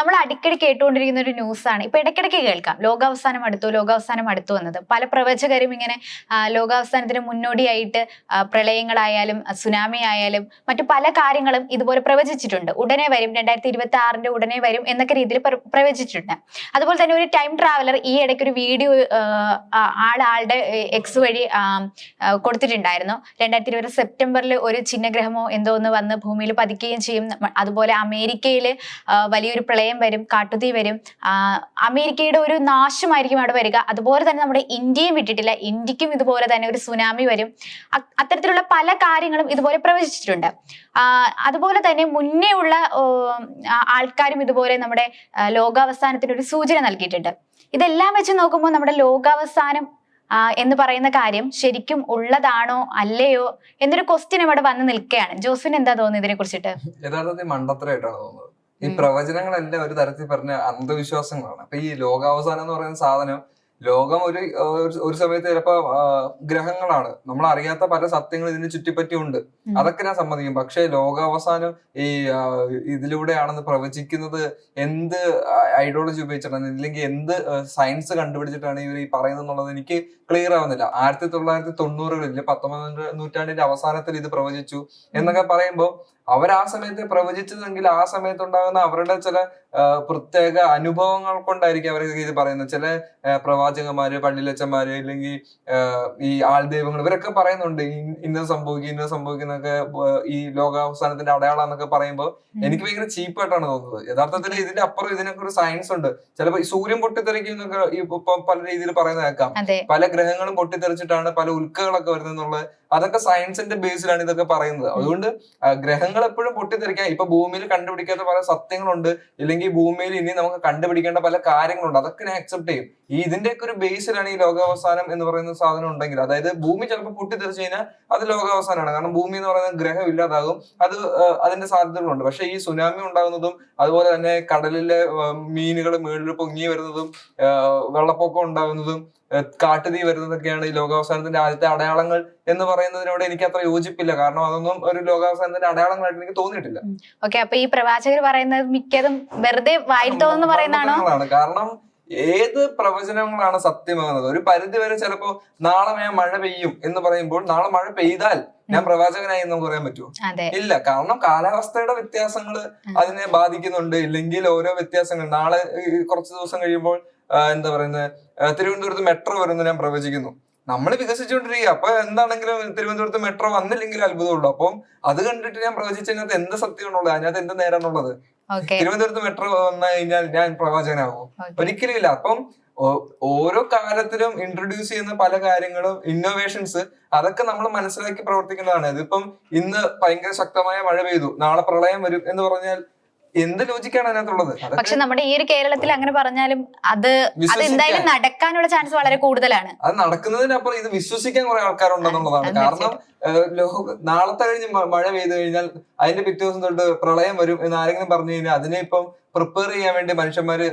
നമ്മൾ അടിക്കടി കേട്ടുകൊണ്ടിരിക്കുന്ന ഒരു ന്യൂസാണ് ഇപ്പൊ ഇടയ്ക്കിടയ്ക്ക് കേൾക്കാം. ലോകാവസാനം അടുത്തു ലോകാവസാനം അടുത്തു എന്നത്. പല പ്രവചകരും ഇങ്ങനെ ലോകാവസാനത്തിന് മുന്നോടിയായിട്ട് പ്രളയങ്ങളായാലും സുനാമി ആയാലും മറ്റു പല കാര്യങ്ങളും ഇതുപോലെ പ്രവചിച്ചിട്ടുണ്ട്. ഉടനെ വരും രണ്ടായിരത്തി ഇരുപത്തി ആറിന്റെ ഉടനെ വരും എന്നൊക്കെ രീതിയിൽ പ്രവചിച്ചിട്ടുണ്ട്. അതുപോലെ തന്നെ ഒരു ടൈം ട്രാവലർ ഈ ഇടയ്ക്ക് ഒരു വീഡിയോ ആൾ ആളുടെ എക്സ് വഴി കൊടുത്തിട്ടുണ്ടായിരുന്നു. രണ്ടായിരത്തി ഇരുപത് സെപ്റ്റംബറിൽ ഒരു ചിഹ്നഗ്രഹമോ എന്തോ ഒന്ന് വന്ന് ഭൂമിയിൽ പതിക്കുകയും ചെയ്യും. അതുപോലെ അമേരിക്കയിൽ വലിയൊരു പ്രളയം വരും കാട്ടുതീ വരും അമേരിക്കയുടെ ഒരു നാശമായിരിക്കും അവിടെ വരിക. അതുപോലെ തന്നെ നമ്മുടെ ഇന്ത്യയും വിട്ടിട്ടില്ല. ഇന്ത്യക്കും ഇതുപോലെ തന്നെ ഒരു സുനാമി വരും. അത്തരത്തിലുള്ള പല കാര്യങ്ങളും ഇതുപോലെ പ്രവചിച്ചിട്ടുണ്ട്. അതുപോലെ തന്നെ മുന്നേ ഉള്ള ആൾക്കാരും ഇതുപോലെ നമ്മുടെ ലോകാവസാനത്തിന് ഒരു സൂചന നൽകിയിട്ടുണ്ട്. ഇതെല്ലാം വെച്ച് നോക്കുമ്പോൾ നമ്മുടെ ലോകാവസാനം എന്ന് പറയുന്ന കാര്യം ശരിക്കും ഉള്ളതാണോ അല്ലയോ എന്നൊരു ക്വസ്റ്റ്യൻ ഇവിടെ വന്ന് നിൽക്കുകയാണ്. ജോസിന് എന്താ തോന്നുന്നത് ഇതിനെ കുറിച്ചിട്ട് യഥാർത്ഥത്തിൽ മണ്ടത്തരമായിട്ടാണ് തോന്നുന്നത്. ഈ പ്രവചനങ്ങൾ പ്രവചനങ്ങളെല്ലാം ഒരു തരത്തിൽ പറഞ്ഞ അന്ധവിശ്വാസങ്ങളാണ്. അപ്പൊ ഈ ലോകാവസാനം എന്ന് പറയുന്ന സാധനം ലോകം ഒരു ഒരു- സമയത്ത് ചിലപ്പോ ഗ്രഹങ്ങളാണ്. നമ്മൾ അറിയാത്ത പല സത്യങ്ങൾ ഇതിന് ചുറ്റിപ്പറ്റിയുണ്ട്. ഉണ്ട് അതൊക്കെ ഞാൻ സമ്മതിക്കും. പക്ഷെ ലോകാവസാനം ഈ ഇതിലൂടെയാണെന്ന് പ്രവചിക്കുന്നത് എന്ത് ഐഡിയോളജി ഉപയോഗിച്ചിട്ടാണ്? ഇല്ലെങ്കിൽ എന്ത് സയൻസ് കണ്ടുപിടിച്ചിട്ടാണ് ഇവർ ഈ പറയുന്നത് എന്നുള്ളത് എനിക്ക് ക്ലിയർ ആവുന്നില്ല. ആയിരത്തി തൊള്ളായിരത്തി തൊണ്ണൂറുകളിൽ പത്തൊമ്പതാം നൂറ്റാണ്ടിന്റെ അവസാനത്തിൽ ഇത് പ്രവചിച്ചു. എന്നൊക്കെ പറയുമ്പോൾ അവർ ആ സമയത്ത് പ്രവചിച്ചതെങ്കിൽ ആ സമയത്ത് ഉണ്ടാകുന്ന അവരുടെ ചില പ്രത്യേക അനുഭവങ്ങൾ കൊണ്ടായിരിക്കും അവർ ഇത് പറയുന്നത്. ചില പ്രവാചകന്മാര് പള്ളിയിലച്ചന്മാര് അല്ലെങ്കിൽ ഈ ആൾദൈവങ്ങൾ ഇവരൊക്കെ പറയുന്നുണ്ട്. ഇന്ന് സംഭവിക്കും ഇന്ന് സംഭവിക്കുന്നൊക്കെ ഈ ലോകാവസാനത്തിന്റെ അടയാളം എന്നൊക്കെ പറയുമ്പോൾ എനിക്ക് ഭയങ്കര ചീപ്പായിട്ടാണ് തോന്നുന്നത്. യഥാർത്ഥത്തിൽ ഇതിന്റെ അപ്പുറം ഇതിനൊക്കെ ഒരു സയൻസ് ഉണ്ട്. ചിലപ്പോൾ സൂര്യൻ പൊട്ടിത്തെറിക്കും എന്നൊക്കെ ഇപ്പൊ പല രീതിയിൽ പറയുന്നത് കേൾക്കാം. പല ഗ്രഹങ്ങളും പൊട്ടിത്തെറിച്ചിട്ടാണ് പല ഉൽക്കകളൊക്കെ വരുന്നത് അതൊക്കെ സയൻസിന്റെ ബേസിലാണ് ഇതൊക്കെ പറയുന്നത്. അതുകൊണ്ട് ഗ്രഹങ്ങൾ എപ്പോഴും പൊട്ടിത്തെറിക്കാൻ ഇപ്പൊ ഭൂമിയിൽ കണ്ടുപിടിക്കാത്ത പല സത്യങ്ങളുണ്ട്. ഇല്ലെങ്കിൽ ഭൂമിയിൽ ഇനി നമുക്ക് കണ്ടുപിടിക്കേണ്ട പല കാര്യങ്ങളുണ്ട്. അതൊക്കെ ഞാൻ അക്സെപ്റ്റ് ചെയ്യും. ഈ ഇതിന്റെയൊക്കെ ഒരു ബേസിലാണ് ഈ ലോകാവസാനം എന്ന് പറയുന്ന സാധനം ഉണ്ടെങ്കിൽ അതായത് ഭൂമി ചിലപ്പോൾ പൊട്ടിത്തെറിച്ച് കഴിഞ്ഞാൽ അത് ലോകാവസാനമാണ്. കാരണം ഭൂമി എന്ന് പറയുന്ന ഗ്രഹം ഇല്ലാതാകും. അത് അതിന്റെ സാധ്യതകളുണ്ട്. പക്ഷെ ഈ സുനാമി ഉണ്ടാകുന്നതും അതുപോലെ തന്നെ കടലിലെ മീനുകൾ മേളിൽ പൊങ്ങി വരുന്നതും വെള്ളപ്പൊക്കം ഉണ്ടാകുന്നതും കാട്ടുതീ വരുന്നതൊക്കെയാണ് ഈ ലോകാവസാനത്തിന്റെ ആദ്യത്തെ അടയാളങ്ങൾ എന്ന് പറയുന്നതിനോട് എനിക്ക് അത്ര യോജിപ്പില്ല. കാരണം അതൊന്നും ഒരു ലോകാവസാനത്തിന്റെ അടയാളങ്ങളായിട്ട് എനിക്ക് തോന്നിയിട്ടില്ല. ഓക്കെ അപ്പൊ ഈ പ്രവാചകർ പറയുന്നത് മിക്കതും വെറുതെ വായിത്തോന്ന് പറയുന്നതാണോ? കാരണം ഏത് പ്രവചനങ്ങളാണ് സത്യമാകുന്നത്? ഒരു പരിധി വരെ ചിലപ്പോ നാളെ ഞാൻ മഴ പെയ്യും എന്ന് പറയുമ്പോൾ നാളെ മഴ പെയ്താൽ ഞാൻ പ്രവാചകനായി എന്ന് പറയാൻ പറ്റുമോ? ഇല്ല. കാരണം കാലാവസ്ഥയുടെ വ്യത്യാസങ്ങൾ അതിനെ ബാധിക്കുന്നുണ്ട്. ഇല്ലെങ്കിൽ ഓരോ വ്യത്യാസങ്ങൾ. നാളെ കുറച്ച് ദിവസം കഴിയുമ്പോൾ എന്താ പറയുന്നത് തിരുവനന്തപുരത്ത് മെട്രോ വരുമെന്ന് ഞാൻ പ്രവചിക്കുന്നു. നമ്മൾ വികസിച്ചുകൊണ്ടിരിക്കുക അപ്പൊ എന്താണെങ്കിലും തിരുവനന്തപുരത്ത് മെട്രോ വന്നില്ലെങ്കിൽ അത്ഭുതമുള്ളൂ. അപ്പം അത് കണ്ടിട്ട് ഞാൻ പ്രവചിച്ചതിനകത്ത് എന്ത് സത്യമാണുള്ളത്? അതിനകത്ത് എന്ത് നേരാണുള്ളത്? തിരുവനന്തപുരത്ത് മെട്രോ വന്നു കഴിഞ്ഞാൽ ഞാൻ പ്രവചകനാകും ഒരിക്കലും ഇല്ല. അപ്പം ഓരോ കാലത്തിലും ഇൻട്രൊഡ്യൂസ് ചെയ്യുന്ന പല കാര്യങ്ങളും ഇന്നോവേഷൻസ് അതൊക്കെ നമ്മൾ മനസ്സിലാക്കി പ്രവർത്തിക്കേണ്ടതാണ് ഇതിപ്പം ഇന്ന് ഭയങ്കര ശക്തമായ മഴ പെയ്തു. നാളെ പ്രളയം വരും എന്ന് പറഞ്ഞാൽ എന്ത് ലോജിക്കാണ് അതിനകത്തുള്ളത്? പക്ഷെ നമ്മുടെ ഈ ഒരു കേരളത്തിൽ അങ്ങനെ പറഞ്ഞാലും അത് അത് എന്തായാലും നടക്കാനുള്ള ചാൻസ് വളരെ കൂടുതലാണ്. അത് നടക്കുന്നതിനപ്പുറം ഇത് വിശ്വസിക്കാൻ കുറെ ആൾക്കാരുണ്ടെന്നുള്ളതാണ്. കാരണം ലോഹ ലോക നാളത്തെ കഴിഞ്ഞ് മഴ പെയ്തു കഴിഞ്ഞാൽ അതിന്റെ പിറ്റേ ദിവസം തൊട്ട് പ്രളയം വരും എന്ന് ആരെങ്കിലും പറഞ്ഞു കഴിഞ്ഞാൽ അതിനെ ഇപ്പം പ്രിപ്പയർ ചെയ്യാൻ വേണ്ടി മനുഷ്യന്മാര്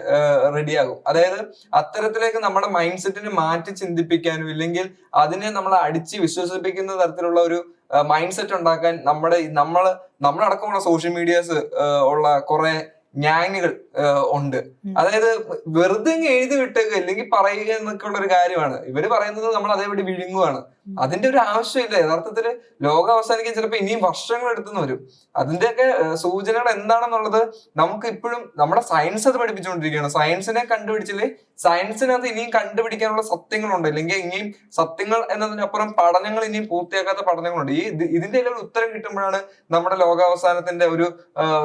റെഡിയാകും അതായത് അത്തരത്തിലേക്ക് നമ്മുടെ മൈൻഡ് സെറ്റിനെ മാറ്റി ചിന്തിപ്പിക്കാനും ഇല്ലെങ്കിൽ അതിനെ നമ്മൾ അടിച്ച് വിശ്വസിപ്പിക്കുന്ന തരത്തിലുള്ള ഒരു മൈൻഡ് സെറ്റ് ഉണ്ടാക്കാൻ നമ്മുടെ നമ്മൾ നമ്മൾ നമ്മളടക്കമുള്ള സോഷ്യൽ മീഡിയാസ് ഉള്ള കുറെ ഏഹ്, ഉണ്ട്. അതായത് വെറുതെ എഴുതി വിട്ടേക്ക് അല്ലെങ്കിൽ പറയുക എന്നൊക്കെ ഉള്ള ഒരു കാര്യമാണ്. ഇവർ പറയുന്നത് നമ്മൾ അതേപടി വിഴുങ്ങുവാണ്. അതിന്റെ ഒരു ആവശ്യമില്ല. യഥാർത്ഥത്തിൽ ലോകം അവസാനിക്കാൻ ചിലപ്പോൾ ഇനിയും വർഷങ്ങൾ എടുത്തുനിന്ന് വരും. അതിന്റെയൊക്കെ സൂചനകൾ എന്താണെന്നുള്ളത് നമുക്ക് ഇപ്പോഴും നമ്മുടെ സയൻസ് അത് പഠിപ്പിച്ചുകൊണ്ടിരിക്കുകയാണ്. സയൻസിനെ കണ്ടുപിടിച്ചില്ലേ? സയൻസിനകത്ത് ഇനിയും കണ്ടുപിടിക്കാനുള്ള സത്യങ്ങളുണ്ട്. അല്ലെങ്കിൽ ഇനിയും സത്യങ്ങൾ എന്നതിനപ്പുറം പഠനങ്ങൾ ഇനിയും പൂർത്തിയാക്കാത്ത പഠനങ്ങളുണ്ട്. ഈ ഇതിന്റെ എല്ലാം ഉത്തരം കിട്ടുമ്പോഴാണ് നമ്മുടെ ലോകാവസാനത്തിന്റെ ഒരു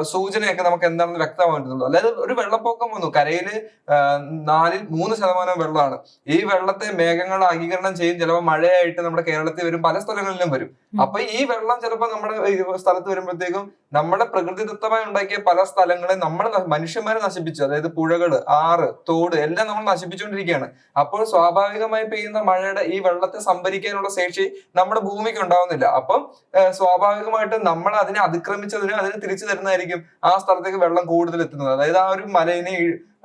സൂചനയൊക്കെ നമുക്ക് എന്താണെന്ന് വ്യക്തമായിട്ടുള്ളത് അതായത് ഒരു വെള്ളപ്പൊക്കം വന്നു. കരയിൽ ആഹ്, നാലിൽ മൂന്ന് ശതമാനം വെള്ളമാണ്. ഈ വെള്ളത്തെ മേഘങ്ങൾ ആഗീകരണം ചെയ്യും. ചിലപ്പോൾ മഴയായിട്ട് നമ്മുടെ കേരളത്തിൽ വരും. പല സ്ഥലങ്ങളിലും വരും. അപ്പൊ ഈ വെള്ളം ചിലപ്പോൾ നമ്മുടെ സ്ഥലത്ത് വരുമ്പോഴത്തേക്കും നമ്മുടെ പ്രകൃതിദത്തമായി ഉണ്ടാക്കിയ പല സ്ഥലങ്ങളെ നമ്മൾ മനുഷ്യന്മാരെ നശിപ്പിച്ചു. അതായത് പുഴകൾ ആറ് തോട് എല്ലാം നമ്മൾ നശിപ്പിച്ചുകൊണ്ടിരിക്കുകയാണ്. അപ്പോൾ സ്വാഭാവികമായി പെയ്യുന്ന മഴയുടെ ഈ വെള്ളത്തെ സംഭരിക്കാനുള്ള ശേഷി നമ്മുടെ ഭൂമിക്ക് ഉണ്ടാവുന്നില്ല. അപ്പം സ്വാഭാവികമായിട്ടും സ്വാഭാവികമായിട്ട് നമ്മൾ അതിനെ അതിക്രമിച്ചതിന് അതിനെ തിരിച്ചു തരുന്നതായിരിക്കും ആ സ്ഥലത്തേക്ക് വെള്ളം കൂടുതൽ എത്തുന്നത്. അതായത് ആ ഒരു മലയിനെ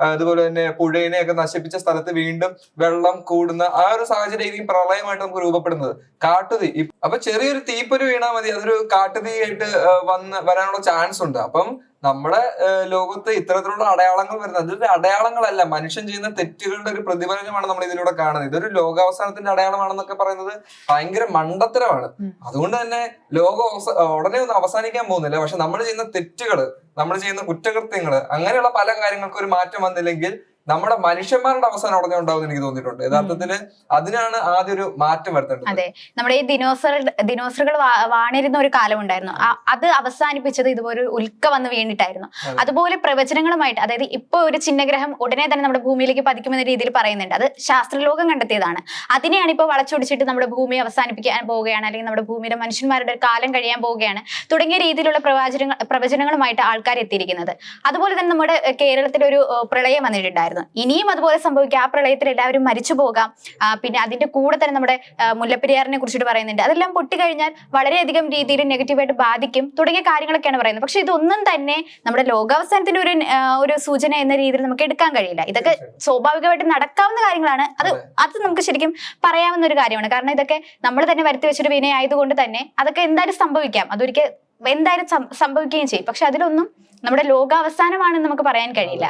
അതുപോലെ തന്നെ പുഴയിനെ ഒക്കെ നശിപ്പിച്ച സ്ഥലത്ത് വീണ്ടും വെള്ളം കൂടുന്ന ആ ഒരു സാഹചര്യം പ്രളയമായിട്ട് നമുക്ക് രൂപപ്പെടുന്നത്. കാട്ടുതീ. അപ്പൊ ചെറിയൊരു തീപ്പൊരു വീണാൽ മതി. അതൊരു കാട്ടുതീ ആയിട്ട് വന്ന് വരാനുള്ള ചാൻസ് ഉണ്ട്. അപ്പം നമ്മുടെ ലോകത്ത് ഇത്തരത്തിലുള്ള അടയാളങ്ങൾ വരുന്നത്. അതൊരു അടയാളങ്ങളല്ല. മനുഷ്യൻ ചെയ്യുന്ന തെറ്റുകളുടെ ഒരു പ്രതിഫലനമാണ് നമ്മൾ ഇതിലൂടെ കാണുന്നത്. ഇതൊരു ലോകാവസാനത്തിന്റെ അടയാളമാണെന്നൊക്കെ പറയുന്നത് ഭയങ്കര മണ്ടത്തരമാണ്. അതുകൊണ്ട് തന്നെ ലോകം അവസ- ഉടനെ ഒന്നും അവസാനിക്കാൻ പോകുന്നില്ല. പക്ഷെ നമ്മൾ ചെയ്യുന്ന തെറ്റുകൾ നമ്മൾ ചെയ്യുന്ന കുറ്റകൃത്യങ്ങൾ അങ്ങനെയുള്ള പല കാര്യങ്ങൾക്കും ഒരു മാറ്റം വന്നില്ലെങ്കിൽ നമ്മുടെ മനുഷ്യന്മാരുടെ അവസാനം അവിടെ ഉണ്ടാവും എനിക്ക് തോന്നിയിട്ടുണ്ട്. യഥാർത്ഥത്തിൽ അതിനാണ് ആദ്യം ഒരു മാറ്റം വരുത്തേണ്ടത്. അതെ. നമ്മുടെ ഈ ദിനോസർ ദിനോസറുകൾ വാണിരുന്ന ഒരു കാലം ഉണ്ടായിരുന്നു. അത് അവസാനിപ്പിച്ചത് ഇതുപോലെ ഉൽക്ക വന്ന് വീണിട്ടായിരുന്നു. അതുപോലെ പ്രവചനങ്ങളുമായിട്ട് അതായത് ഇപ്പൊ ഒരു ചിഹ്നഗ്രഹം ഉടനെ തന്നെ നമ്മുടെ ഭൂമിയിലേക്ക് പതിക്കുമെന്ന രീതിയിൽ പറയുന്നുണ്ട്. അത് ശാസ്ത്രലോകം കണ്ടെത്തിയതാണ്. അതിനെയാണ് ഇപ്പോൾ വളച്ചൊടിച്ചിട്ട് നമ്മുടെ ഭൂമി അവസാനിപ്പിക്കാൻ പോവുകയാണ് അല്ലെങ്കിൽ നമ്മുടെ ഭൂമിയിലെ മനുഷ്യന്മാരുടെ ഒരു കാലം കഴിയാൻ പോവുകയാണ് തുടങ്ങിയ രീതിയിലുള്ള പ്രവചനങ്ങൾ പ്രവചനങ്ങളുമായിട്ട് ആൾക്കാർ എത്തിയിരിക്കുന്നത്. അതുപോലെ തന്നെ നമ്മുടെ കേരളത്തിലൊരു കേരളത്തിൽ ഒരു പ്രളയം വന്നിട്ടുണ്ടായിരുന്നു. ഇനിയും അതുപോലെ സംഭവിക്കാം. ആ പ്രളയത്തിൽ എല്ലാവരും മരിച്ചു പോകാം. പിന്നെ അതിന്റെ കൂടെ തന്നെ നമ്മുടെ മുല്ലപ്പെരിയാറിനെ കുറിച്ചിട്ട് പറയുന്നുണ്ട്. അതെല്ലാം പൊട്ടിക്കഴിഞ്ഞാൽ വളരെയധികം രീതിയിൽ നെഗറ്റീവായിട്ട് ബാധിക്കും. തുടങ്ങിയ കാര്യങ്ങളൊക്കെയാണ് പറയുന്നത്. പക്ഷെ ഇതൊന്നും തന്നെ നമ്മുടെ ലോകാവസാനത്തിന്റെ ഒരു ഒരു സൂചന എന്ന രീതിയിൽ നമുക്ക് എടുക്കാൻ കഴിയില്ല. ഇതൊക്കെ സ്വാഭാവികമായിട്ട് നടക്കാവുന്ന കാര്യങ്ങളാണ്. അത് അത്. നമുക്ക് ശരിക്കും പറയാവുന്ന ഒരു കാര്യമാണ്. കാരണം ഇതൊക്കെ നമ്മൾ തന്നെ വരുത്തി വെച്ചൊരു വിനയ ആയതുകൊണ്ട് തന്നെ അതൊക്കെ എന്തായാലും സംഭവിക്കാം. അതൊരിക്കൽ എന്തായാലും സംഭവിക്കുകയും ചെയ്യും. പക്ഷെ അതിലൊന്നും നമ്മുടെ ലോകാവസാനമാണെന്ന് നമുക്ക് പറയാൻ കഴിയില്ല.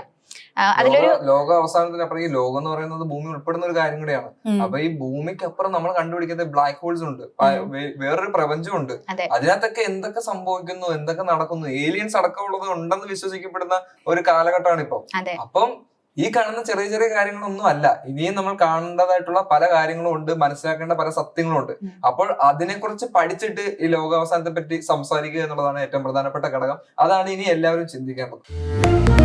അതിലൊരു ലോക- അവസാനത്തിനപ്പുറം ഈ ലോകം എന്ന് പറയുന്നത് ഭൂമി ഉൾപ്പെടുന്ന ഒരു കാര്യം കൂടിയാണ്. അപ്പൊ ഈ ഭൂമിക്കപ്പുറം നമ്മൾ കണ്ടുപിടിക്കുന്ന ബ്ലാക്ക് ഹോൾസ് ഉണ്ട്. വേറൊരു പ്രപഞ്ചമുണ്ട് ഉണ്ട്. അതിനകത്തൊക്കെ എന്തൊക്കെ സംഭവിക്കുന്നു എന്തൊക്കെ നടക്കുന്നു ഏലിയൻസ് അടക്കമുള്ളത് ഉണ്ടെന്ന് വിശ്വസിക്കപ്പെടുന്ന ഒരു കാലഘട്ടമാണ് ഇപ്പൊ. അപ്പം ഈ കാണുന്ന ചെറിയ ചെറിയ കാര്യങ്ങളൊന്നും അല്ല. ഇനിയും നമ്മൾ കാണേണ്ടതായിട്ടുള്ള പല കാര്യങ്ങളും ഉണ്ട് മനസ്സിലാക്കേണ്ട പല സത്യങ്ങളും ഉണ്ട്. അപ്പോൾ അതിനെക്കുറിച്ച് പഠിച്ചിട്ട് ഈ ലോകാവസാനത്തെ പറ്റി സംസാരിക്കുക എന്നുള്ളതാണ് ഏറ്റവും പ്രധാനപ്പെട്ട ഘടകം. അതാണ് ഇനി എല്ലാവരും ചിന്തിക്കേണ്ടത്.